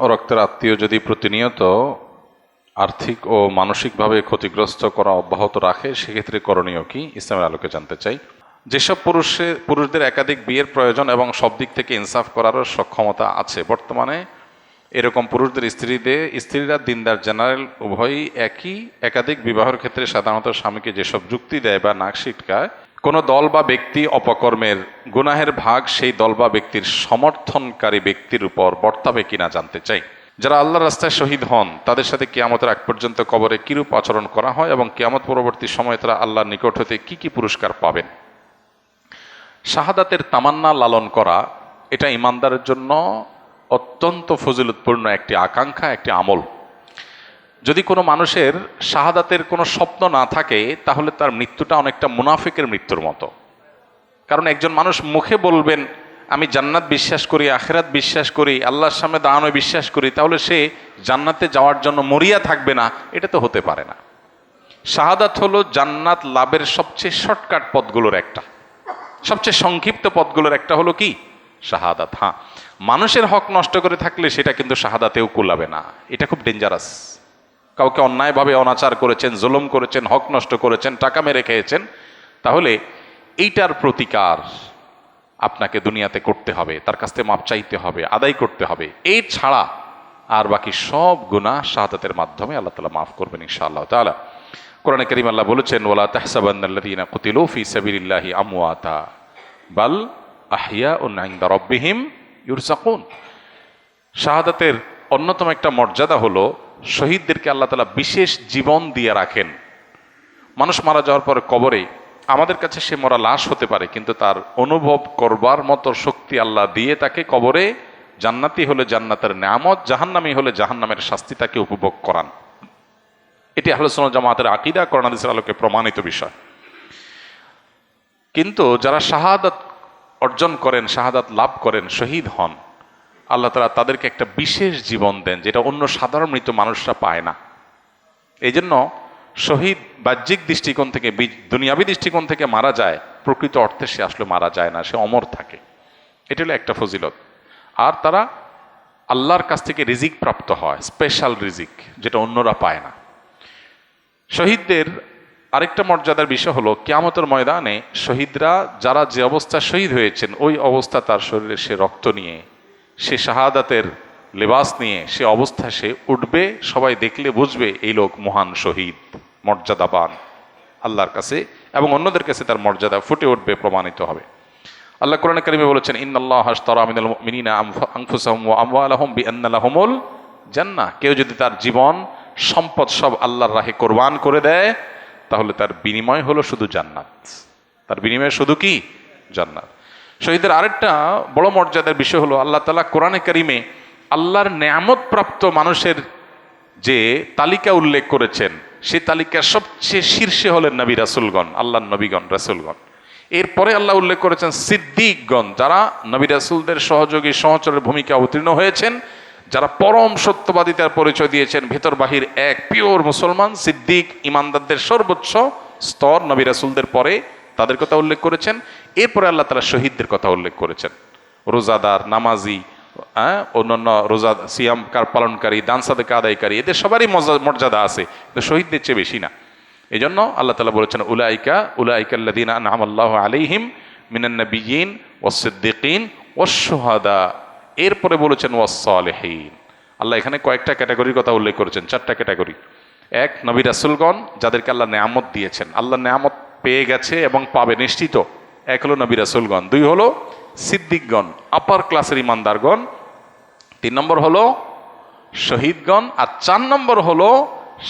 রক্তের আত্মীয় যদি প্রতিনিয়ত আর্থিক ও মানসিকভাবে ক্ষতিগ্রস্ত করা অব্যাহত রাখে, সেক্ষেত্রে করণীয় কি? ইসলামের আলোকে জানতে চাই। যেসব পুরুষে, পুরুষদের একাধিক বিয়ের প্রয়োজন এবং সব দিক থেকে ইনসাফ করারও সক্ষমতা আছে, বর্তমানে এরকম পুরুষদের স্ত্রীদের, স্ত্রীরা দিনদার জেনারেল, উভয়ই একই, একাধিক বিবাহের ক্ষেত্রে সাধারণত স্বামীকে যেসব যুক্তি দেয় বা নাক ছিটকায় কোনো দল বা ব্যক্তি অপকর্মের গুনাহের ভাগ সেই দল বা ব্যক্তির সমর্থনকারী ব্যক্তির উপর বর্তাবে কিনা জানতে চাই। যারা আল্লাহ রাস্তায় শহীদ হন, তাদের সাথে কিয়ামতের আগ পর্যন্ত কবরে কিরূপ আচরণ করা হয় এবং কিয়ামত পরবর্তী সময়ে তারা আল্লাহর নিকট হতে কি কি পুরস্কার পাবেন? শাহাদাতের তামান্না লালন করা, এটা ইমানদারের জন্য অত্যন্ত ফজিলতপূর্ণ একটি আকাঙ্ক্ষা, একটি আমল। যদি কোনো মানুষের শাহাদাতের কোনো স্বপ্ন না থাকে, তাহলে তার মৃত্যুটা অনেকটা মুনাফিকের মৃত্যুর মতো। কারণ একজন মানুষ মুখে বলবেন, আমি জান্নাত বিশ্বাস করি, আখেরাত বিশ্বাস করি, আল্লাহর সামনে দাঁড়ানো বিশ্বাস করি, তাহলে সে জান্নাতে যাওয়ার জন্য মরিয়া থাকবে না, এটা তো হতে পারে না। শাহাদাত হলো জান্নাত লাভের সবচেয়ে শর্টকাট পথগুলোর একটা। সবচেয়ে সংক্ষিপ্ত পথগুলোর একটা হলো কি? শাহাদাত। হ্যাঁ মানুষের হক নষ্ট করে থাকলে সেটা কিন্তু শাহাদাতেও কুলাবে না। এটা খুব ডেঞ্জারাস কাউকে অন্যায়ভাবে অনাচার করেছেন, জুলুম করেছেন, হক নষ্ট করেছেন, টাকা মেরে খেয়েছেন, তাহলে এইটার প্রতিকার আপনাকে দুনিয়াতে করতে হবে, তার কাছ থেকে মাপ চাইতে হবে, আদায় করতে হবে। এই ছাড়া আর বাকি সব গুণা শাহাদাতের মাধ্যমে আল্লাহ তালা মাফ করবেন ইনশাআল্লাহ তাআলা। কোরআনে করিম আল্লাহ বলেছেন ওলা তাহসাবান্নাল্লাযীনা কুতিলু ফি সাবিলিল্লাহি আমওয়াতা, বাল আহিয়াউন ইনদা রাব্বিহিম ইউরজাকুন শাহাদাতের অন্যতম একটা মর্যাদা হলো শহীদদেরকে আল্লাহ তালা বিশেষ জীবন দিয়ে রাখেন। মানুষ মারা যাওয়ার পরে কবরে, আমাদের কাছে সে মরা লাশ হতে পারে, কিন্তু তার অনুভব করবার মতো শক্তি আল্লাহ দিয়ে তাকে কবরে জান্নাতি হলে জান্নাতের নামত জাহান্নামি হলে জাহান্নামের শাস্তি তাকে উপভোগ করান। এটি আলোচনা জামাতের আকিদা করোনাদিসের আলোকে প্রমাণিত বিষয়। কিন্তু যারা শাহাদাত অর্জন করেন, শাহাদাত লাভ করেন, শহীদ হন আল্লাহ তালা তাদেরকে একটা বিশেষ জীবন দেন, যেটা অন্য সাধারণ মৃত মানুষরা পায় না। এই জন্য শহীদ বাহ্যিক দৃষ্টিকোণ থেকে দুনিয়াবী দৃষ্টিকোণ থেকে মারা যায়, প্রকৃত অর্থে সে আসলে মারা যায় না, সে অমর থাকে। এটা হলো একটা ফজিলত। আর তারা আল্লাহর কাছ থেকে রিজিক প্রাপ্ত হয়, স্পেশাল রিজিক, যেটা অন্যরা পায় না। শহীদদের আরেকটা মর্যাদার বিষয় হলো, কেয়ামতের ময়দানে শহীদরা যারা যে অবস্থা শহীদ হয়েছেন, ওই অবস্থা তার শরীরে সে রক্ত নিয়ে সে শাহাদাতের লেবাস নিয়ে, সে অবস্থা সে উঠবে, সবাই দেখলে বুঝবে এই লোক মহান শহীদ, মর্যাদাবান, আল্লাহর কাছে এবং অন্যদের কাছে তার মর্যাদা ফুটে উঠবে, প্রমাণিত হবে। আল্লাহ কোরআন কারিমে বলেছেন, ইন্নাল্লাহ হাসতারা মিনাল মুমিনিনা আনফু- আনফুসাহুম ওয়া আমওয়ালাহুম বিআন্না লাহুমুল জান্নাহ। কেউ যদি তার জীবন, সম্পদ সব আল্লাহর রাহে কোরবান করে দেয়, তাহলে তার বিনিময় হলো শুধু জান্নাত। তার বিনিময় শুধু কি? জান্নাত। শহীদের আরেকটা বড় মর্যাদার বিষয় হলো আল্লাহ তালা কোরআনে কারিমে আল্লাহর নেয়ামত প্রাপ্ত মানুষের যে তালিকা উল্লেখ করেছেন সেই তালিকার সবচেয়ে শীর্ষে হলেন নবী রাসুলগণ আল্লাহ নবীগণ, রাসুলগণ। এরপরে আল্লাহ উল্লেখ করেছেন সিদ্দিকগণ, যারা নবী রাসুলদের সহযোগী, সহচরের ভূমিকা অবতীর্ণ হয়েছেন, যারা পরম সত্যবাদিতার পরিচয় দিয়েছেন ভেতর বাহির এক পিওর মুসলমান, সিদ্দিক, ইমানদারদের সর্বোচ্চ স্তর নবী রাসুলদের পরে তাদের কথা উল্লেখ করেছেন। এরপরে আল্লাহ তালা শহীদদের কথা উল্লেখ করেছেন। রোজাদার, নামাজি হ্যাঁ অন্যান্য রোজা, সিয়াম কার পালনকারী, দান আদায়কারী, এদের সবারই মর্যাদা আছে, কিন্তু শহীদদের চেয়ে বেশি না। এই জন্য আল্লাহ তালা বলেছেন, উলাইকা উলাইকা আল্লাদিন আনহাম আল্লাহ আলাইহিম মিনান্নবিয়িন ওয়াসিদ্দিকিন ওয়াসশুহাদা এরপরে বলেছেন ওয়াসসালেহীন আল্লাহ এখানে কয়েকটা ক্যাটাগরির কথা উল্লেখ করেছেন, চারটা ক্যাটাগরি। এক, নবী রাসুলগণ, যাদেরকে আল্লাহ নেয়ামত দিয়েছেন। আল্লাহ নেয়ামত পেয়ে গেছে এবং পাবে নিশ্চিত। এক হলো নবী রাসুলগণ, দুই হলো সিদ্দিকগণ আপার ক্লাসের ইমানদারগণ, তিন নম্বর হলো শহীদগণ, আর চার নম্বর হলো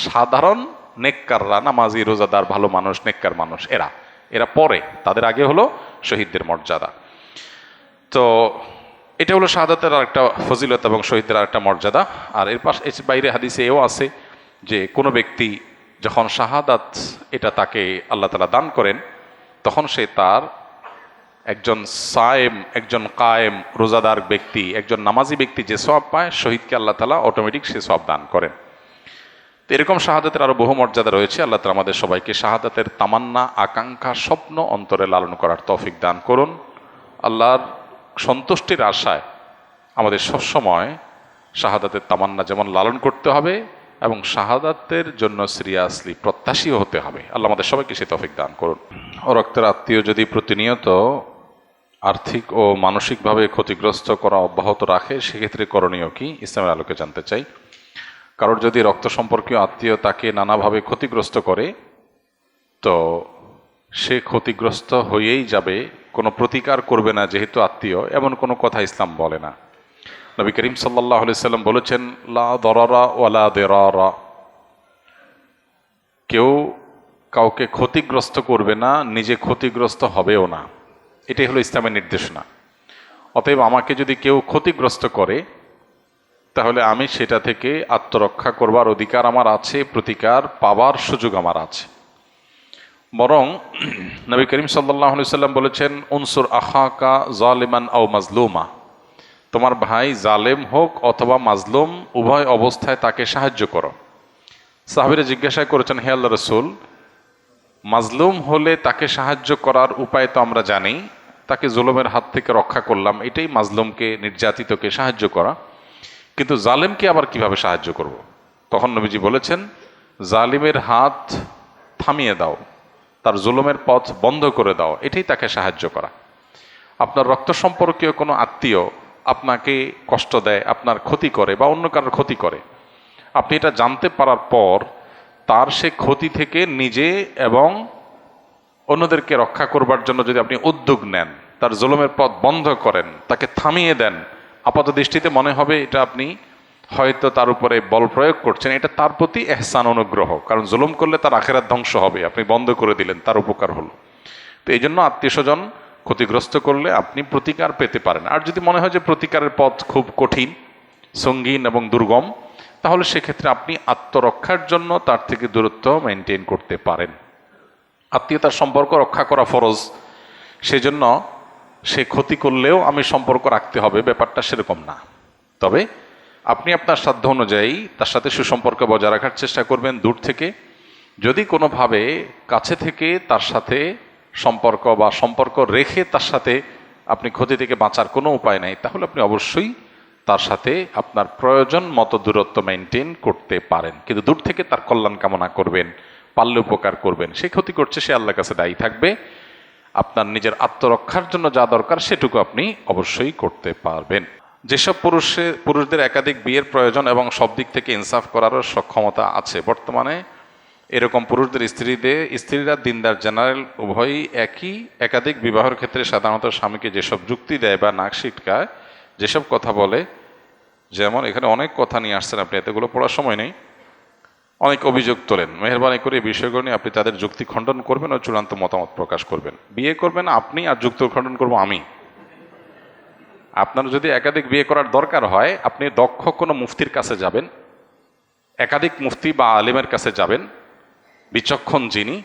সাধারণ নেককাররা, নামাজি, রোজাদার, ভালো মানুষ, নেককার মানুষ, এরা। এরা পরে, তাদের আগে হলো শহীদদের মর্যাদা। তো এটা হলো শাহাদাতের আরেকটা ফজিলত এবং শহীদদের আরেকটা মর্যাদা। আর এর পাশ এর বাইরে হাদিসে এও আছে যে কোনো ব্যক্তি যখন শাহাদাত এটা তাকে আল্লাহ তালা দান করেন, তখন সে তার একজন সায়েম, একজন কায়েম, রোজাদার ব্যক্তি, একজন নামাজি ব্যক্তি যে সব পায়, শহীদকে আল্লাহ তালা অটোমেটিক সে সব দান করেন। তো এরকম শাহাদাতের আরও বহু মর্যাদা রয়েছে। আল্লাহ তালা আমাদের সবাইকে শাহাদাতের তামান্না, আকাঙ্ক্ষা, স্বপ্ন অন্তরে লালন করার তৌফিক দান করুন। আল্লাহর সন্তুষ্টির আশায় আমাদের সবসময় শাহাদাতের তামান্না যেমন লালন করতে হবে এবং শাহাদাতের জন্য সিরিয়াসলি প্রত্যাশীও হতে হবে। আল্লাহ আমাদের সবাইকে সে তফিক দান করুন। রক্তের আত্মীয় যদি প্রতিনিয়ত আর্থিক ও মানসিকভাবে ক্ষতিগ্রস্ত করা অব্যাহত রাখে, সেক্ষেত্রে করণীয় কি? ইসলামের আলোকে জানতে চাই। কারোর যদি রক্ত সম্পর্কীয় আত্মীয় তাকে নানাভাবে ক্ষতিগ্রস্ত করে, তো সে ক্ষতিগ্রস্ত হয়েই যাবে, কোনো প্রতিকার করবে না যেহেতু আত্মীয়, এমন কোনো কথা ইসলাম বলে না। নবী করিম সাল্লাহ সাল্লাম বলেছেন, লা দরারা ওয়ালা দেরারা। কেউ কাউকে ক্ষতিগ্রস্ত করবে না, নিজে ক্ষতিগ্রস্ত হবেও না। এটাই হলো ইসলামের নির্দেশনা। অতএব আমাকে যদি কেউ ক্ষতিগ্রস্ত করে, তাহলে আমি সেটা থেকে আত্মরক্ষা করবার অধিকার আমার আছে, প্রতিকার পাবার সুযোগ আমার আছে। বরং নবী করিম সাল্লাহ সাল্লাম বলেছেন, উনসুর আহাকা জালিমান আও মাজলুমা। তোমার ভাই জালেম হোক অথবা মাজলুম, উভয় অবস্থায় তাকে সাহায্য করো। সাহাবিরা জিজ্ঞাসা করেছেন, হে আল্লাহ রসুল, মাজলুম হলে তাকে সাহায্য করার উপায় তো আমরা জানি, তাকে জুলুমের হাত থেকে রক্ষা করলাম, এটাই মাজলুমকে, নির্যাতিতকে সাহায্য করা। কিন্তু জালেমকে আবার কীভাবে সাহায্য করব। তখন নবীজি বলেছেন, জালিমের হাত থামিয়ে দাও, তার জুলুমের পথ বন্ধ করে দাও, এটাই তাকে সাহায্য করা। আপনার রক্ত সম্পর্কীয় কোনো আত্মীয় আপনাকে কষ্ট দেয়, আপনার ক্ষতি করে বা অন্য কারোর ক্ষতি করে। আপনি এটা জানতে পারার পর তার সে ক্ষতি থেকে নিজে এবং অন্যদেরকে রক্ষা করবার জন্য যদি আপনি উদ্যোগ নেন, তার জুলুমের পথ বন্ধ করেন, তাকে থামিয়ে দেন, আপাত দৃষ্টিতে মনে হবে এটা আপনি হয়তো তার উপরে বল প্রয়োগ করছেন। এটা তার প্রতি এহসান, অনুগ্রহ। কারণ জুলুম করলে তার আখেরাত ধ্বংস হবে। আপনি বন্ধ করে দিলেন, তার উপকার হলো। তো এই জন্য আত্মীয় স্বজন ক্ষতিগ্রস্ত করলে আপনি প্রতিকার পেতে পারেন। আর যদি মনে হয় যে প্রতিকারের পথ খুব কঠিন, সঙ্গীন এবং দুর্গম, তাহলে সেক্ষেত্রে আপনি আত্মরক্ষার জন্য তার থেকে দূরত্ব মেনটেন করতে পারেন। আত্মীয়তার সম্পর্ক রক্ষা করা ফরজ। সেজন্য সে ক্ষতি করলেও আমি সম্পর্ক রাখতে হবে, ব্যাপারটা সেরকম না। তবে আপনি আপনার সাধ্য অনুযায়ী তার সাথে সুসম্পর্ক বজায় রাখার চেষ্টা করবেন দূর থেকে। যদি কোনোভাবে কাছে থেকে তার সাথে সম্পর্ক বা সম্পর্ক রেখে তার সাথে আপনি ক্ষতি থেকে বাঁচার কোনো উপায় নেই, তাহলে আপনি অবশ্যই তার সাথে আপনার প্রয়োজন মতো দূরত্ব মেনটেন করতে পারেন। কিন্তু দূর থেকে তার কল্যাণ কামনা করবেন পারলে উপকার করবেন। সে ক্ষতি করছে, সে আল্লাহর কাছে দায়ী থাকবে। আপনার নিজের আত্মরক্ষার জন্য যা দরকার, সেটুকু আপনি অবশ্যই করতে পারবেন। যেসব পুরুষে পুরুষদের একাধিক বিয়ের প্রয়োজন এবং সব দিক থেকে ইনসাফ করারও সক্ষমতা আছে। বর্তমানে এরকম পুরুষদের স্ত্রীদের, স্ত্রীরা দিনদার জেনারেল, উভয়ই একই একাধিক বিবাহের ক্ষেত্রে সাধারণত স্বামীকে যেসব যুক্তি দেয় বা নাক ছিটকায় যেসব কথা বলে, যেমন এখানে অনেক কথা নিয়ে আসছেন আপনি, এতগুলো পড়ার সময় নেই। অনেক অভিযোগ তোলেন। মেহরবানি করে এই বিষয়গুলো নিয়ে আপনি তাদের যুক্তি খণ্ডন করবেন ও চূড়ান্ত মতামত প্রকাশ করবেন। বিয়ে করবেন আপনি আর যুক্তি খণ্ডন করব আমি। আপনার যদি একাধিক বিয়ে করার দরকার হয়, আপনি দক্ষ কোনো মুফতির কাছে যাবেন, একাধিক মুফতি বা আলিমের কাছে যাবেন বিচক্ষণ যিনি,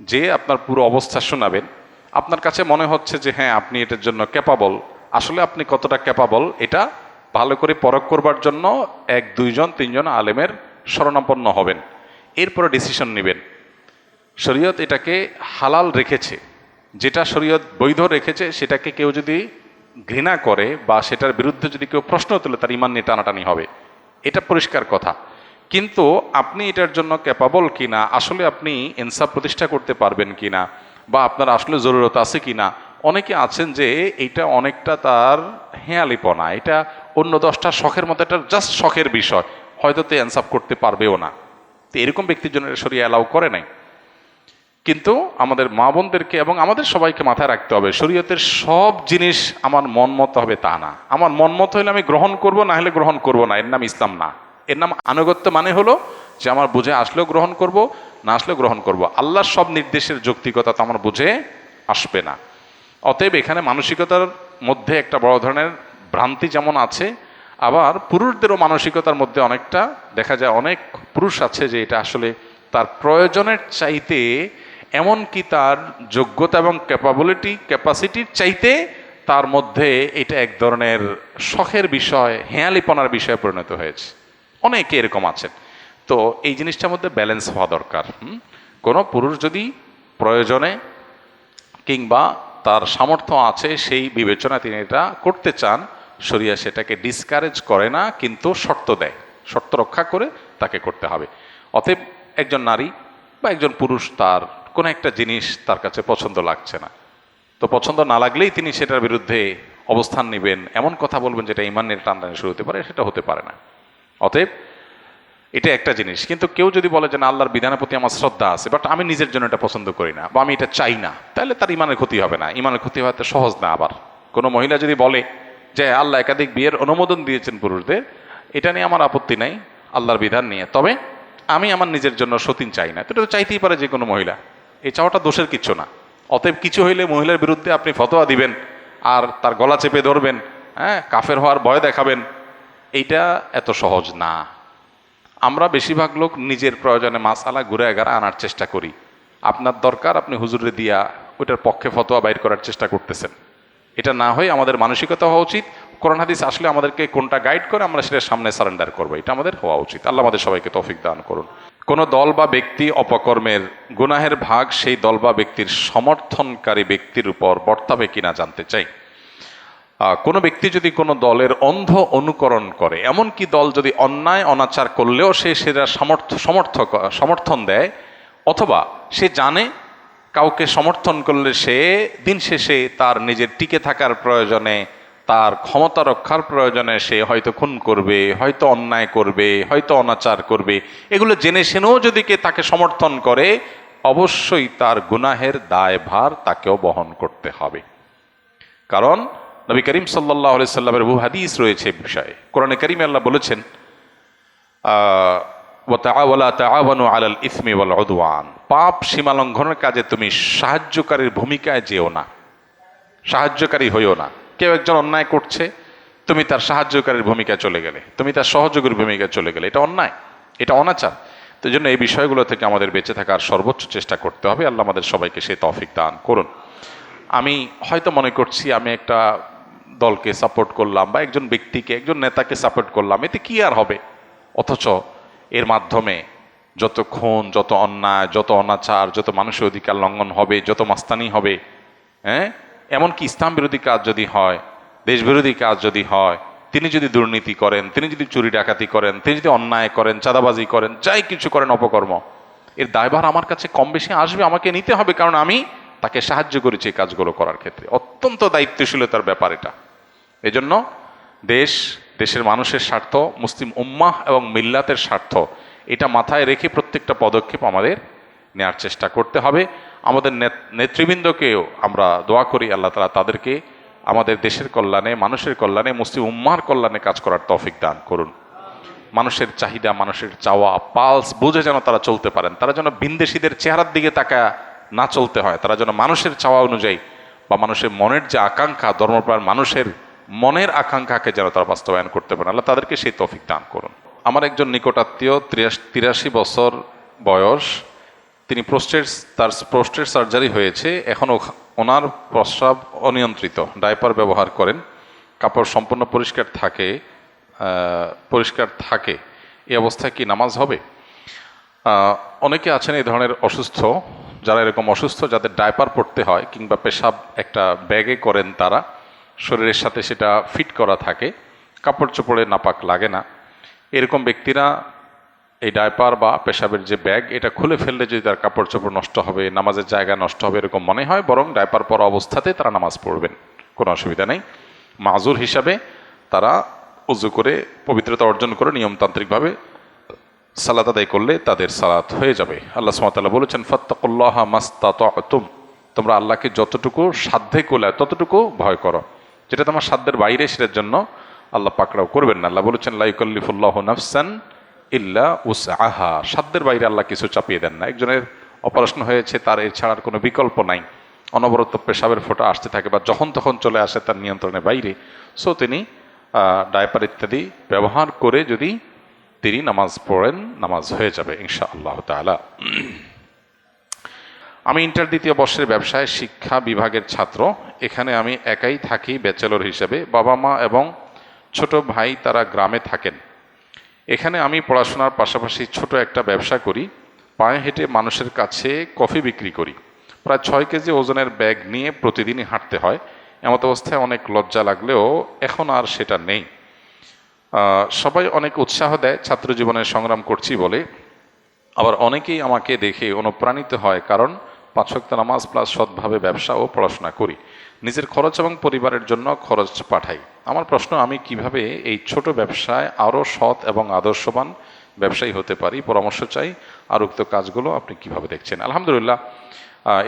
যে আপনার পুরো অবস্থা শোনাবেন, আপনার কাছে মনে হচ্ছে যে হ্যাঁ আপনি এটার জন্য ক্যাপাবল আসলে আপনি কতটা ক্যাপাবল এটা ভালো করে পরখ করবার জন্য এক, দুইজন, তিনজন আলেমের শরণাপন্ন হবেন। এরপরে ডিসিশন নেবেন। শরীয়ত এটাকে হালাল রেখেছে। যেটা শরীয়ত বৈধ রেখেছে, সেটাকে কেউ যদি ঘৃণা করে বা সেটার বিরুদ্ধে যদি কেউ প্রশ্ন তোলে, তার ইমান নিয়ে টানাটানি হবে। এটা পরিষ্কার কথা। কিন্তু আপনি এটার জন্য ক্যাপাবল কিনা, আসলে আপনি ইনসাফ প্রতিষ্ঠা করতে পারবেন কিনা, বা আপনার আসলে জরুরত আছে কিনা, অনেকে আছেন যে এইটা অনেকটা তার হেয়ালিপনা, এটা অন্য দশটা শখের মতো, এটা জাস্ট শখের বিষয়, হয়তো তে ইনসাফ করতে পারবেও না। তো এরকম ব্যক্তির জন্য শরীর অ্যালাউ করে নাই। কিন্তু আমাদের মা বোনদেরকে এবং আমাদের সবাইকে মাথায় রাখতে হবে, শরীয়তের সব জিনিস আমার মন মতো হবে তা না। আমার মন মতো হলে আমি গ্রহণ করব, না হলে গ্রহণ করব না, এর নাম ইসলাম না। এর নাম আনুগত্য মানে হলো যে আমার বুঝে আসলেও গ্রহণ করব, না আসলেও গ্রহণ করব। আল্লাহর সব নির্দেশের যৌক্তিকতা তো আমার বুঝে আসবে না। অতএব এখানে মানসিকতার মধ্যে একটা বড় ধরনের ভ্রান্তি যেমন আছে, আবার পুরুষদেরও মানসিকতার মধ্যে অনেকটা দেখা যায়, অনেক পুরুষ আছে যে এটা আসলে তার প্রয়োজনের চাইতে এমনকি তার যোগ্যতা এবং ক্যাপাবিলিটি ক্যাপাসিটির চাইতে তার মধ্যে এটা এক ধরনের শখের বিষয়, হেয়ালিপনার বিষয়ে পরিণত হয়েছে। অনেকে এরকম আছেন। তো এই জিনিসটার মধ্যে ব্যালেন্স হওয়া দরকার? কোনো পুরুষ যদি প্রয়োজনে কিংবা তার সামর্থ্য আছে সেই বিবেচনায় তিনি এটা করতে চান, শরিয়া সেটাকে ডিসকারেজ করে না, কিন্তু শর্ত দেয়। শর্ত রক্ষা করে তাকে করতে হবে। অতএব একজন নারী বা একজন পুরুষ তার কোনো একটা জিনিস তার কাছে পছন্দ লাগছে না। তো পছন্দ না লাগলেই তিনি সেটার বিরুদ্ধে অবস্থান নেবেন। এমন কথা বলবেন যেটা ইমানের টানটানি শুরু হতে পারে, সেটা হতে পারে না। অতএব এটা একটা জিনিস। কিন্তু কেউ যদি বলে যে না, আল্লাহর বিধানের প্রতি আমার শ্রদ্ধা আছে বাট আমি নিজের জন্য এটা পছন্দ করি না, বা আমি এটা চাই না, তাহলে তার ইমানের ক্ষতি হবে না। ইমানের ক্ষতি হওয়া তো সহজ না আবার। কোনো মহিলা যদি বলে যে, আল্লাহ একাধিক বিয়ের অনুমোদন দিয়েছেন পুরুষদের, এটা নিয়ে আমার আপত্তি নাই, আল্লাহর বিধান নিয়ে। তবে আমি আমার নিজের জন্য সতীন চাই না। এটা তো চাইতেই পারে যে কোনো মহিলা। এই চাওয়াটা দোষের কিচ্ছু না। অতএব কিছু হইলে মহিলার বিরুদ্ধে আপনি ফতোয়া দিবেন, আর তার গলা চেপে ধরবেন হ্যাঁ কাফের হওয়ার ভয় দেখাবেন এইটা এত সহজ না। আমরা বেশিরভাগ লোক নিজের প্রয়োজনে মাসালা ঘুরে এগারা আনার চেষ্টা করি। আপনার দরকার, আপনি হুজুরে দিয়া ওইটার পক্ষে ফতোয়া বাইর করার চেষ্টা করতেছেন। এটা না হয়ে আমাদের মানসিকতা হওয়া উচিত। কোরআন হাদিস আসলে আমাদেরকে কোনটা গাইড করে আমরা সেটা সামনে সারেন্ডার করব। এটা আমাদের হওয়া উচিত। আল্লাহ আমাদের সবাইকে তৌফিক দান করুন। কোনো দল বা ব্যক্তি অপকর্মের গুনাহের ভাগ সেই দল বা ব্যক্তির সমর্থনকারী ব্যক্তির উপর বর্তাবে কিনা জানতে চাই। কোনো ব্যক্তি যদি কোনো দলের অন্ধ অনুকরণ করে এমনকি দল যদি অন্যায়, অনাচার করলেও সে সেটা সমর্থ সমর্থক সমর্থন দেয়, অথবা সে জানে কাউকে সমর্থন করলে সে দিন শেষে তার নিজের টিকে থাকার প্রয়োজনে, তার ক্ষমতা রক্ষার প্রয়োজনে সে হয়তো খুন করবে, হয়তো অন্যায় করবে, হয়তো অনাচার করবে। এগুলো জেনে শুনেও যদি কে তাকে সমর্থন করে, অবশ্যই তার গুনাহের দায়ভার তাকেও বহন করতে হবে। কারণ নবী করিম সাল্লাহ সাল্লামের বহু হাদিস রয়েছে এ বিষয়ে। কোরআনে করিম আল্লাহ বলেছেন আলাল ইসমি ওয়াল উদওয়ান। পাপ সীমা লঙ্ঘনের কাজে তুমি সাহায্যকারীর ভূমিকায় যেও না। সাহায্যকারী হইও না। কেউ একজন অন্যায় করছে, তুমি তার সাহায্যকারীর ভূমিকায় চলে গেলে, তুমি তার সহযোগীর ভূমিকায় চলে গেলে। এটা অন্যায়, এটা অনাচার। তো জন্য এই বিষয়গুলো থেকে আমাদের বেঁচে থাকার সর্বোচ্চ চেষ্টা করতে হবে। আল্লাহ আমাদের সবাইকে সেই তফিক দান করুন। আমি হয়তো মনে করছি, আমি একটা দলকে সাপোর্ট করলাম বা একজন ব্যক্তিকে, একজন নেতাকে সাপোর্ট করলাম, এতে কি আর হবে? অথচ এর মাধ্যমে যত খুন, যত অন্যায়, যত অনাচার, যত মানুষের অধিকার লঙ্ঘন হবে, যত মাস্তানি হবে হ্যাঁ? এমনকি ইসলাম বিরোধী কাজ যদি হয়, দেশ বিরোধী কাজ যদি হয়, তিনি যদি দুর্নীতি করেন, তিনি যদি চুরি ডাকাতি করেন, তিনি যদি অন্যায় করেন, চাঁদাবাজি করেন, যাই কিছু করেন অপকর্ম, এর দায়ভার আমার কাছে কম বেশি আসবে, আমাকে নিতে হবে, কারণ আমি তাকে সাহায্য করেছি এই কাজগুলো করার ক্ষেত্রে। অত্যন্ত দায়িত্বশীলতার ব্যাপার এটা। এজন্য দেশ, দেশের মানুষের স্বার্থ, মুসলিম উম্মাহ এবং মিল্লাতের স্বার্থ, এটা মাথায় রেখে প্রত্যেকটা পদক্ষেপ আমাদের নেওয়ার চেষ্টা করতে হবে। আমাদের নেত- নেতৃবৃন্দকেও আমরা দোয়া করি, আল্লাহ তালা তাদেরকে আমাদের দেশের কল্যাণে, মানুষের কল্যাণে, মুসলিম উম্মার কল্যাণে কাজ করার তফিক দান করুন। মানুষের চাহিদা, মানুষের চাওয়া, পালস বুঝে যেন তারা চলতে পারেন। তারা যেন বিন্দেশিদের চেহারার দিকে তাকা না চলতে হয়। তারা যেন মানুষের চাওয়া অনুযায়ী বা মানুষের মনের যে আকাঙ্ক্ষা, ধর্মপ্রাণ মানুষের মনের আকাঙ্ক্ষাকে যেন তারা বাস্তবায়ন করতে পারেন। আল্লাহ তাদেরকে সেই তৌফিক দান করুন। আমার একজন নিকটাত্মীয়, তিরাশি বছর বয়স, তিনি প্রোস্টেট তার প্রোস্টেট সার্জারি হয়েছে। এখন ওনার প্রস্রাব অনিয়ন্ত্রিত, ডাইপার ব্যবহার করেন। কাপড় সম্পূর্ণ পরিষ্কার থাকে পরিষ্কার থাকে। এই অবস্থায় কি নামাজ হবে? অনেকে আছেন এই ধরনের অসুস্থ, যারা এরকম অসুস্থ যাদের ডাইপার পড়তে হয় কিংবা পেশাব একটা ব্যাগে করেন তারা। শরীরের সাথে সেটা ফিট করা থাকে। কাপড় চোপড়ে নাপাক লাগে না। এরকম ব্যক্তিরা এই ডায়পার বা পেশাবের যে ব্যাগ, এটা খুলে ফেললে যদি তার কাপড় চোপড় নষ্ট হবে, নামাজের জায়গা নষ্ট হবে, এরকম মনে হয়, বরং ডায়পার পরা অবস্থাতে তারা নামাজ পড়বেন। কোনো অসুবিধা নেই। মাজুর হিসাবে তারা উজু করে, পবিত্রতা অর্জন করে নিয়মতান্ত্রিকভাবে সালাত আদায় করলে তাদের সালাত হয়ে যাবে। আল্লাহ সুমাতাল্লাহ বলেছেন, ফত্তাকুল্লাহ মাস্তাতুম তোমরা আল্লাহকে যতটুকু সাধ্যে কোলায়, ততটুকু ভয় করো। যেটা তোমার সাধ্যের বাইরে সেটার জন্য আল্লাহ পাকড়াও করবেন না। আল্লাহ বলেছেন লাইকল্লিফুল্লাহ নাফসান ইল্লা উস আহা সাধ্যের বাইরে আল্লাহ কিছু চাপিয়ে দেন না। একজনের অপারেশন হয়েছে, তার এর ছাড়ার কোনো বিকল্প নাই। অনবরত পেশাবের ফোঁটা আসতে থাকে বা যখন তখন চলে আসে তার নিয়ন্ত্রণের বাইরে। সো তিনি ডায়পার ইত্যাদি ব্যবহার করে যদি তিনি নামাজ পড়েন, নামাজ হয়ে যাবে ইনশা আল্লাহ তালা আমি ইন্টার দ্বিতীয় বর্ষের ব্যবসায় শিক্ষা বিভাগের ছাত্র। এখানে আমি একাই থাকি ব্যাচেলর হিসেবে। বাবা মা এবং ছোট ভাই তারা গ্রামে থাকেন। এখানে আমি পড়াশোনার পাশাপাশি ছোট একটা ব্যবসা করি। পায়ে হেঁটে মানুষের কাছে কফি বিক্রি করি। প্রায় ছয় কেজি ওজনের ব্যাগ নিয়ে প্রতিদিনই হাঁটতে হয়। এমত অবস্থায় অনেক লজ্জা লাগলেও এখন আর সেটা নেই। সবাই অনেক উৎসাহ দেয়, ছাত্র জীবনে সংগ্রাম করছি বলে। আবার অনেকেই আমাকে দেখে অনুপ্রাণিত হয়, কারণ পাঁচ ওয়াক্ত নামাজ প্লাস সৎভাবে ব্যবসা ও পড়াশোনা করি। নিজের খরচ এবং পরিবারের জন্য খরচ পাঠাই। আমার প্রশ্ন, আমি কীভাবে এই ছোট ব্যবসায় আরও সৎ এবং আদর্শবান ব্যবসায়ী হতে পারি? পরামর্শ চাই। আর উক্ত কাজগুলো আপনি কীভাবে দেখছেন? আলহামদুলিল্লাহ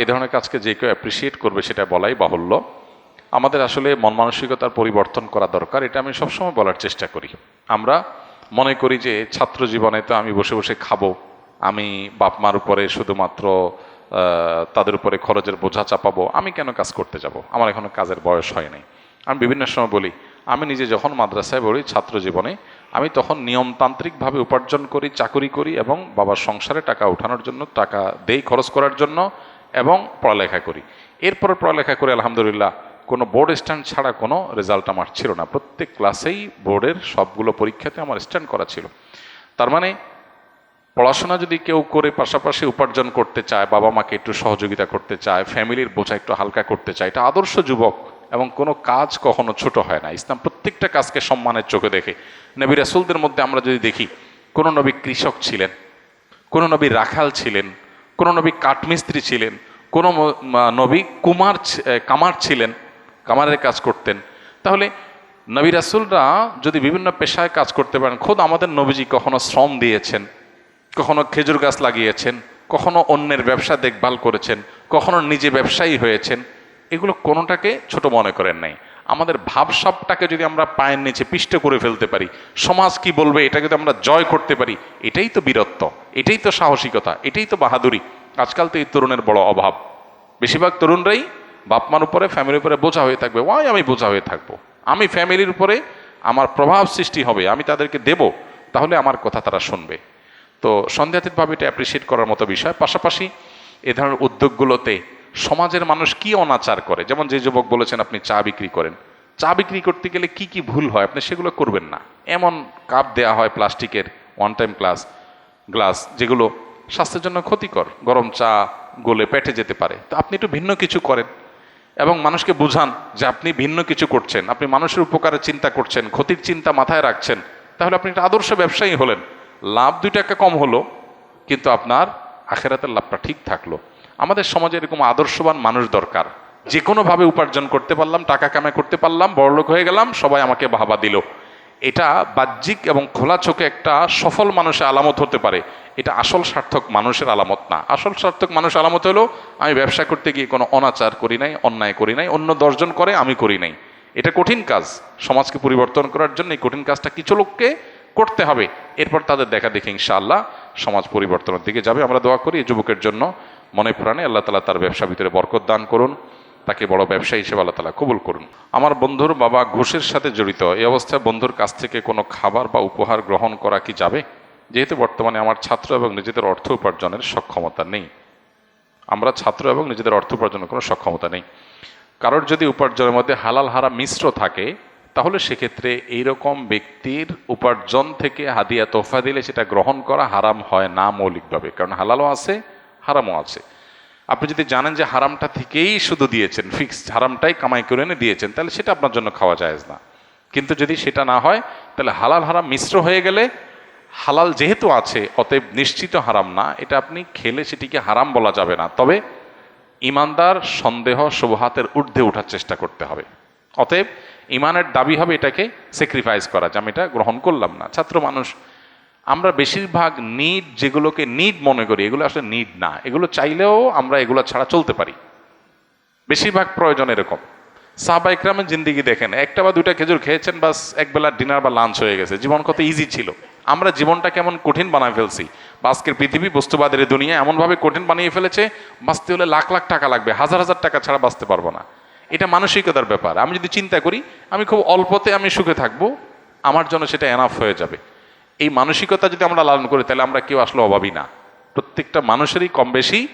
এ ধরনের কাজকে যে কেউ অ্যাপ্রিসিয়েট করবে সেটা বলাই বাহুল্য। আমাদের আসলে মন মানসিকতার পরিবর্তন করা দরকার, এটা আমি সবসময় বলার চেষ্টা করি। আমরা মনে করি যে ছাত্র জীবনে তো আমি বসে বসে খাব, আমি বাপ মার উপরে শুধুমাত্র তাদের উপরে খরচের বোঝা চাপাবো, আমি কেন কাজ করতে যাব? আমার এখনও কাজের বয়স হয় নাই। আমি বিভিন্ন সময় বলি, আমি নিজে যখন মাদ্রাসায় পড়ি ছাত্র জীবনে, আমি তখন নিয়মতান্ত্রিকভাবে উপার্জন করি, চাকরি করি এবং বাবার সংসারে টাকা উঠানোর জন্য, টাকা দেই খরচ করার জন্য এবং পড়ালেখা করি। এরপর পড়ালেখা করে আলহামদুলিল্লাহ কোনো বোর্ড স্ট্যান্ড ছাড়া কোনো রেজাল্ট আমার ছিল না। প্রত্যেক ক্লাসেই বোর্ডের সবগুলো পরীক্ষাতে আমার স্ট্যান্ড করা ছিল। তার মানে পড়াশোনা যদি কেউ করে পাশাপাশি উপার্জন করতে চায়, বাবা মাকে একটু সহযোগিতা করতে চায়, ফ্যামিলির বোঝা একটু হালকা করতে চায়, এটা আদর্শ যুবক এবং কোনো কাজ কখনো ছোট হয় না। ইসলাম প্রত্যেকটা কাজকে সম্মানের চোখে দেখে। নবী রাসুলদের মধ্যে আমরা যদি দেখি, কোনো নবী কৃষক ছিলেন, কোনো নবী রাখাল ছিলেন, কোনো নবী কাঠমিস্ত্রি ছিলেন, কোনো নবী কুমার কামার ছিলেন, কামারের কাজ করতেন। তাহলে নবী রাসুলরা যদি বিভিন্ন পেশায় কাজ করতে পারেন, খোদ আমাদের নবীজি কখনো শ্রম দিয়েছেন কখনো খেজুর গাছ লাগিয়েছেন, কখনো অন্যের ব্যবসা দেখভাল করেছেন, কখনো নিজে ব্যবসায়ী হয়েছেন, এগুলো কোনোটাকে ছোট মনে করেন নাই। আমাদের ভাবসাবটাকে যদি আমরা পায়ের নিচে পিষ্ট করে ফেলতে পারি, সমাজ কি বলবে, এটা যদি আমরা জয় করতে পারি, এটাই তো বীরত্ব, এটাই তো সাহসিকতা, এটাই তো বাহাদুরি। আজকাল তো এই তরুণের বড় অভাব। বেশিরভাগ তরুণরাই বাপমার উপরে, ফ্যামিলির উপরে বোঝা হয়ে থাকবে, ওয়াই, আমি বোঝা হয়ে থাকব। আমি ফ্যামিলির উপরে আমার প্রভাব সৃষ্টি হবে, আমি তাদেরকে দেব, তাহলে আমার কথা তারা শুনবে। তো সন্দেহাতীতভাবে এটা অ্যাপ্রিসিয়েট করার মতো বিষয়। পাশাপাশি এ ধরনের উদ্যোগগুলোতে সমাজের মানুষ কি অনাচার করে? যেমন যে যুবক বলেছেন আপনি চা বিক্রি করেন। চা বিক্রি করতে গেলে কি কি ভুল হয়? আপনি সেগুলো করবেন না। এমন কাপ দেয়া হয় প্লাস্টিকের ওয়ান টাইম গ্লাস গ্লাস যেগুলো স্বাস্থ্যের জন্য ক্ষতিকর। গরম চা গলে পেটে যেতে পারে। তো আপনি একটু ভিন্ন কিছু করেন এবং মানুষকে বুঝান যে আপনি ভিন্ন কিছু করছেন। আপনি মানুষের উপকারের চিন্তা করছেন, ক্ষতির চিন্তা মাথায় রাখছেন। তাহলে আপনি একটা আদর্শ ব্যবসায়ী হলেন। লাভ দুই টাকা কম হলো, কিন্তু আপনার আখেরাতের লাভটা ঠিক থাকল। আমাদের সমাজে এরকম আদর্শবান মানুষ দরকার। যে কোনোভাবে উপার্জন করতে পারলাম, টাকা কামাই করতে পারলাম, বড়লোক হয়ে গেলাম, সবাই আমাকে বাহাবা দিল। এটা বাহ্যিক এবং খোলা চোখে একটা সফল মানুষের আলামত হতে পারে। এটা আসল সার্থক মানুষের আলামত না। আসল সার্থক মানুষ আলামত হলো, আমি ব্যবসা করতে গিয়ে কোনো অনাচার করি নাই, অন্যায় করি নাই, অন্য দশজন করে আমি করি নাই। এটা কঠিন কাজ। সমাজকে পরিবর্তন করার জন্য এই কঠিন কাজটা কিছু লোককে করতে হবে। এরপর তাদের দেখা দেখে ইনশাআল্লাহ সমাজ পরিবর্তনের দিকে যাবে। আমরা দোয়া করি এই যুবকের জন্য মনে প্রাণে আল্লাহ তালা তার ব্যবসা ভিতরে বরকত দান করুন, তাকে বড় ব্যবসায়ী হিসেবে আল্লাহ তালা কবুল করুন। আমার বন্ধুর বাবা ঘুষের সাথে জড়িত, এই অবস্থায় বন্ধুর কাছ থেকে কোনো খাবার বা উপহার গ্রহণ করা কি যাবে? যেহেতু বর্তমানে আমার ছাত্র এবং নিজেদের অর্থ উপার্জনের সক্ষমতা নেই। আমরা ছাত্র এবং নিজেদের অর্থ উপার্জনের কোনো সক্ষমতা নেই। কারোর যদি উপার্জনের মধ্যে হালাল হারা মিশ্র থাকে তাহলে সেক্ষেত্রে এইরকম ব্যক্তির উপার্জন থেকে হাদিয়া তোফা দিলে সেটা গ্রহণ করা হারাম হয় না মৌলিকভাবে, কারণ হালালও আছে, হারামও আছে। আপনি যদি জানেন যে হারামটা থেকেই শুধু দিয়েছেন ফিক্সড হারামটাই কামাই করে এনে দিয়েছেন, তাহলে সেটা আপনার জন্য খাওয়া যায় না। কিন্তু যদি সেটা না হয়, তাহলে হালাল হারাম মিশ্র হয়ে গেলে হালাল যেহেতু আছে, অতএব নিশ্চিত হারাম না, এটা আপনি খেলে সেটিকে হারাম বলা যাবে না। তবে ইমানদার সন্দেহ, শুভহাতের ঊর্ধ্বে ওঠার চেষ্টা করতে হবে। অতএব ইমানের দাবি হবে এটাকে স্যাক্রিফাইস করা, যে আমি এটা গ্রহণ করলাম না। ছাত্র মানুষ, আমরা বেশিরভাগ নিড যেগুলোকে নিড মনে করি, এগুলো আসলে নিড না। এগুলো চাইলেও আমরা এগুলো ছাড়া চলতে পারি। বেশিরভাগ প্রয়োজন এরকম। সাহবা ইকরামের জিন্দিগি দেখেন, একটা বা দুইটা খেজুর খেয়েছেন, বাস একবেলা ডিনার বা লাঞ্চ হয়ে গেছে। জীবন কত ইজি ছিল। আমরা জীবনটা কেমন কঠিন বানায় ফেলছি। বা আজকের পৃথিবী, বস্তুবাদের দুনিয়া এমনভাবে কঠিন বানিয়ে ফেলেছে, বাঁচতে হলে লাখ লাখ টাকা লাগবে, হাজার হাজার টাকা ছাড়া বাঁচতে পারব না। এটা মানসিকতার ব্যাপার। আমি যদি চিন্তা করি, আমি খুব অল্পতে আমি সুখে থাকব, আমার জন্য সেটা এনাফ হয়ে যাবে। এই মানসিকতা যদি আমরা লালন করি, তাহলে আমরা কেউ আসলে অভাবী না। প্রত্যেকটা মানুষেরই কম বেশি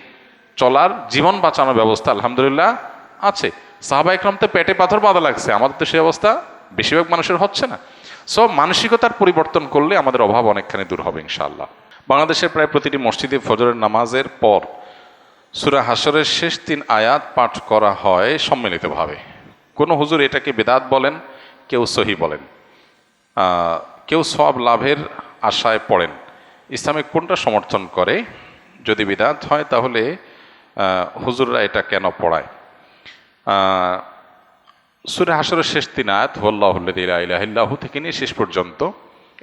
চলার, জীবন বাঁচানোর ব্যবস্থা আলহামদুলিল্লাহ আছে। সাহাবা একরাম তো পেটে পাথর বাঁধা লাগছে, আমাদের তো সেই অবস্থা বেশিরভাগ মানুষের হচ্ছে না। সব মানসিকতার পরিবর্তন করলে আমাদের অভাব অনেকখানি দূর হবে, ইনশাআল্লাহ। বাংলাদেশের প্রায় প্রতিটি মসজিদে ফজরের নামাজের পর সুরা হাসরের শেষ তিন আয়াত পাঠ করা হয় সম্মিলিতভাবে। কোনো হুজুর এটাকে বেদাত বলেন, কেউ সহি বলেন। কেউ সব লাভের আশায় পড়েন। ইসলামে কোনটা সমর্থন করে? যদি বিদাত হয় তাহলে হুজুররা এটা কেন পড়ায়? সুরে হাসরের শেষ তিন আয়াত হল্লাহুল্লাহু থেকে নিয়ে শেষ পর্যন্ত,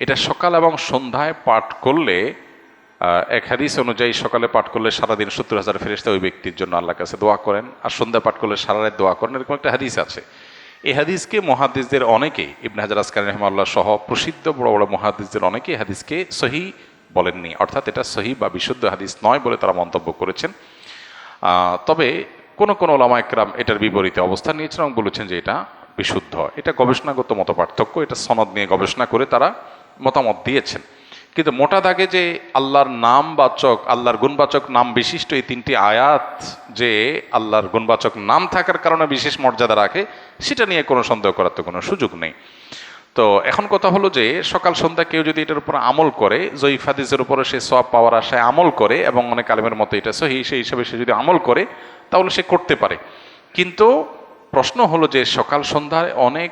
এটা সকাল এবং সন্ধ্যায় পাঠ করলে এক হাদিস অনুযায়ী সকালে পাঠ করলে সারাদিন সত্তর হাজার ফেরেস্তা ওই ব্যক্তির জন্য আল্লাহর কাছে দোয়া করেন, আর সন্ধ্যা পাঠ করলে সারা রাত দোয়া করেন, এরকম একটা হাদিস আছে। এই হাদিসকে মহাদিসদের অনেকেই, ইবনে হাজার আসকার রহমাল্লাহ সহ প্রসিদ্ধ বড় বড় মহাদিসদের অনেকেই হাদিসকে সহি বলেননি। অর্থাৎ এটা সহি বা বিশুদ্ধ হাদিস নয় বলে তারা মন্তব্য করেছেন। তবে কোন কোনো ওলামা একরাম এটার বিপরীতে অবস্থান নিয়েছেন এবং বলেছেন যে এটা বিশুদ্ধ। এটা গবেষণাগত মত পার্থক্য এটা সনদ নিয়ে গবেষণা করে তারা মতামত দিয়েছেন। কিন্তু মোটা দাগে যে আল্লাহর নাম বাচক আল্লাহর গুণবাচক নাম বিশিষ্ট এই তিনটি আয়াত যে আল্লাহর গুণবাচক নাম থাকার কারণে বিশেষ মর্যাদা রাখে, সেটা নিয়ে কোনো সন্দেহ করার তো কোনো সুযোগ নেই। তো এখন কথা হলো যে, সকাল সন্ধ্যা কেউ যদি এটার উপর আমল করে, জয়ীফ হাদিসের উপরে সে সব পাওয়ার আশায় আমল করে এবং অনেক আলেমের মতো এটা সহি, সেই হিসাবে সে যদি আমল করে, তাহলে সে করতে পারে। কিন্তু প্রশ্ন হলো যে, সকাল সন্ধ্যায় অনেক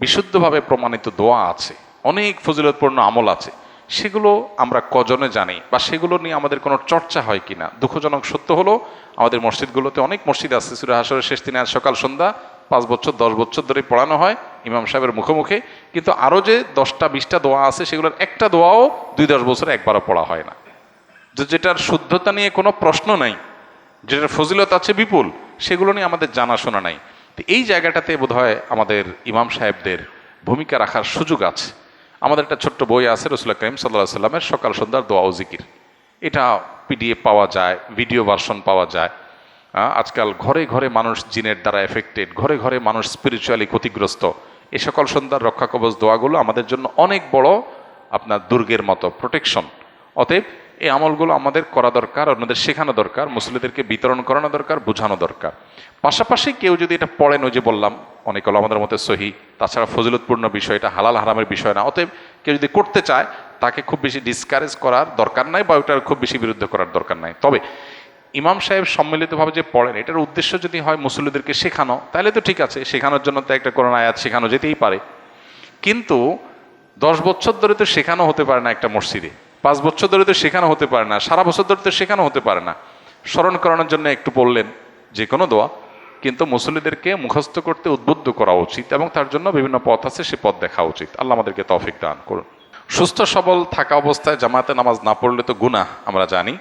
বিশুদ্ধভাবে প্রমাণিত দোয়া আছে, অনেক ফজিলতপূর্ণ আমল আছে। সেগুলো আমরা কজনে জানি বা সেগুলো নিয়ে আমাদের কোনো চর্চা হয় কিনা। দুঃখজনক সত্য হলো, আমাদের মসজিদগুলোতে অনেক মসজিদ আছে। সুরা হাসরের শেষ দিনে আজ সকাল সন্ধ্যা, পাঁচ বছর, দশ বছর ধরে পড়ানো হয় ইমাম সাহেবের মুখে মুখে কিন্তু আরও যে দশটা, বিশটা দোয়া আছে, সেগুলোর একটা দোয়াও দুই, দশ বছরে একবারও পড়া হয় না। যেটার শুদ্ধতা নিয়ে কোনো প্রশ্ন নাই, যেটার ফজিলত আছে বিপুল, সেগুলো নিয়ে আমাদের জানাশোনা নাই। তো এই জায়গাটাতে বোধহয় আমাদের ইমাম সাহেবদের ভূমিকা রাখার সুযোগ আছে। আমাদের একটা ছোট্ট বই আছে রসুল্লাহ করিম সাল্লাহ সাল্লামের সকাল সন্ধ্যার দোয়া জিকির। এটা পিডিএফ পাওয়া যায়, ভিডিও ভার্সন পাওয়া যায়। আজকাল ঘরে ঘরে মানুষ জিনের দ্বারা এফেক্টেড ঘরে ঘরে মানুষ স্পিরিচুয়ালি ক্ষতিগ্রস্ত। এ সকল সন্ধ্যার রক্ষা কবচ দোয়াগুলো আমাদের জন্য অনেক বড় আপনার দুর্গের মতো প্রোটেকশন অতএব এই আমলগুলো আমাদের করা দরকার অন্যদের শেখানো দরকার মুসলিদেরকে বিতরণ করানো দরকার, বোঝানো দরকার। পাশাপাশি কেউ যদি এটা পড়েন, ওই যে বললাম, অনেক হলো আমাদের মতে সহি, তাছাড়া ফজিলতপূর্ণ বিষয় এটা হালাল হারামের বিষয় না, অতএব কেউ যদি করতে চায়, তাকে খুব বেশি ডিসকারেজ করার দরকার নাই বা ওটার খুব বেশি বিরুদ্ধে করার দরকার নাই। তবে ইমাম সাহেব সম্মিলিতভাবে যে পড়েন, এটার উদ্দেশ্য যদি হয় মুসল্লিদেরকে শেখানো, তাহলে তো ঠিক আছে, শেখানোর জন্য তো একটা করোনা আয়াত শেখানো যেতেই পারে। কিন্তু দশ বছর ধরে তো শেখানো হতে পারে না একটা মসজিদে। পাঁচ বছর ধরে তো শেখানো হতে পারে না, সারা বছর ধরে তো শেখানো হতে পারে না। স্মরণ করানোর জন্য একটু বললেন যে কোনো দোয়া, কিন্তু মুসল্লিদেরকে মুখস্থ করতে উদ্বুদ্ধ করা উচিত এবং তার জন্য বিভিন্ন পথ আছে, সে পথ দেখা উচিত। আল্লাহ আমাদেরকে তৌফিক দান করুন। সুস্থ, সবল থাকা অবস্থায় জামাতে নামাজ না পড়লে তো গুনাহ, আমরা জানি।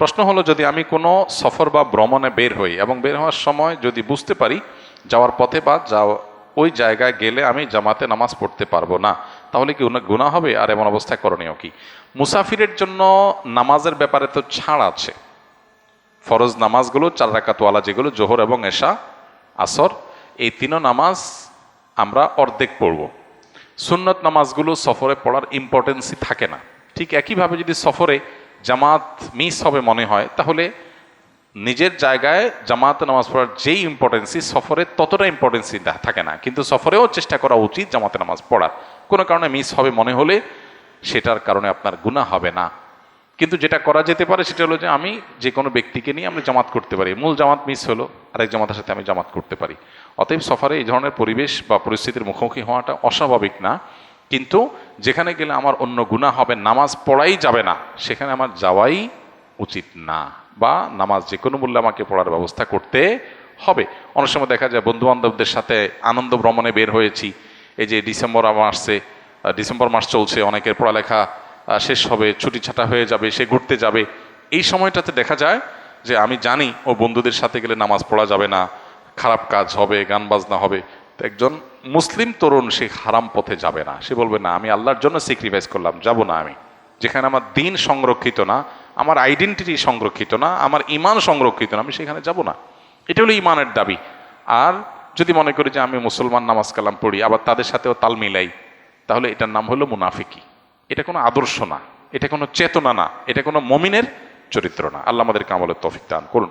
প্রশ্ন হলো, যদি আমি কোনো সফর বা ভ্রমণে বের হই এবং বের হওয়ার সময় যদি বুঝতে পারি যাওয়ার পথে বা যাও, ওই জায়গায় গেলে আমি জামাতে নামাজ পড়তে পারব না, তাহলে কি গুণা হবে? আর এমন অবস্থায় করণীয় কি? মুসাফিরের জন্য নামাজের ব্যাপারে তো ছাড় আছে। ফরজ নামাজগুলো, চার রাকাতওয়ালা যেগুলো, জোহর এবং এশা, আসর, এই তিনও নামাজ আমরা অর্ধেক পড়ব। সুন্নত নামাজগুলো সফরে পড়ার ইম্পর্টেন্সই থাকে না। ঠিক একইভাবে যদি সফরে জামাত মিস হবে মনে হয়, তাহলে নিজের জায়গায় জামাতে নামাজ পড়ার যেই ইম্পর্টেন্সি সফরে ততটা ইম্পর্টেন্সি থাকে না। কিন্তু সফরেও চেষ্টা করা উচিত জামাতে নামাজ পড়ার। কোনো কারণে মিস হবে মনে হলে সেটার কারণে আপনার গুণা হবে না। কিন্তু যেটা করা যেতে পারে সেটা হলো যে আমি যে কোনো ব্যক্তিকে নিয়ে আমি জামাত করতে পারি। মূল জামাত মিস হলো, আরেক জামাতের সাথে আমি জামাত করতে পারি। অতএব সফরে এই ধরনের পরিবেশ বা পরিস্থিতির মুখোমুখি হওয়াটা অস্বাভাবিক না। কিন্তু যেখানে গেলে আমার অন্য গুণা হবে, নামাজ পড়াই যাবে না, সেখানে আমার যাওয়াই উচিত না। বা নামাজ যে কোনো মূল্যে আমাকে পড়ার ব্যবস্থা করতে হবে। অনেক সময় দেখা যায় বন্ধু বান্ধবদের সাথে আনন্দ ভ্রমণে বের হয়েছি। এই যে ডিসেম্বর আমার আসছে ডিসেম্বর মাস চলছে, অনেকের পড়ালেখা শেষ হবে, ছুটি ছাটা হয়ে যাবে, সে ঘুরতে যাবে। এই সময়টাতে দেখা যায় যে আমি জানি ও বন্ধুদের সাথে গেলে নামাজ পড়া যাবে না, খারাপ কাজ হবে, গান বাজনা হবে। তো একজন মুসলিম তরুণ সে হারাম পথে যাবে না। সে বলবে, না, আমি আল্লাহর জন্য স্যাক্রিফাইস করলাম, যাব না আমি। যেখানে আমার দিন সংরক্ষিত না, আমার আইডেন্টিটি সংরক্ষিত না, আমার ইমান সংরক্ষিত না, আমি সেখানে যাব না। এটা হলো ইমানের দাবি। আর যদি মনে করি যে আমি মুসলমান নামাজ কালাম পড়ি, আবার তাদের সাথেও তাল মিলাই তাহলে এটার নাম হলো মুনাফিকি। এটা কোনো আদর্শ না, এটা কোনো চেতনা না, এটা কোনো মমিনের চরিত্র না। আল্লাহ আমাদের কামলের তফিক দান করুন।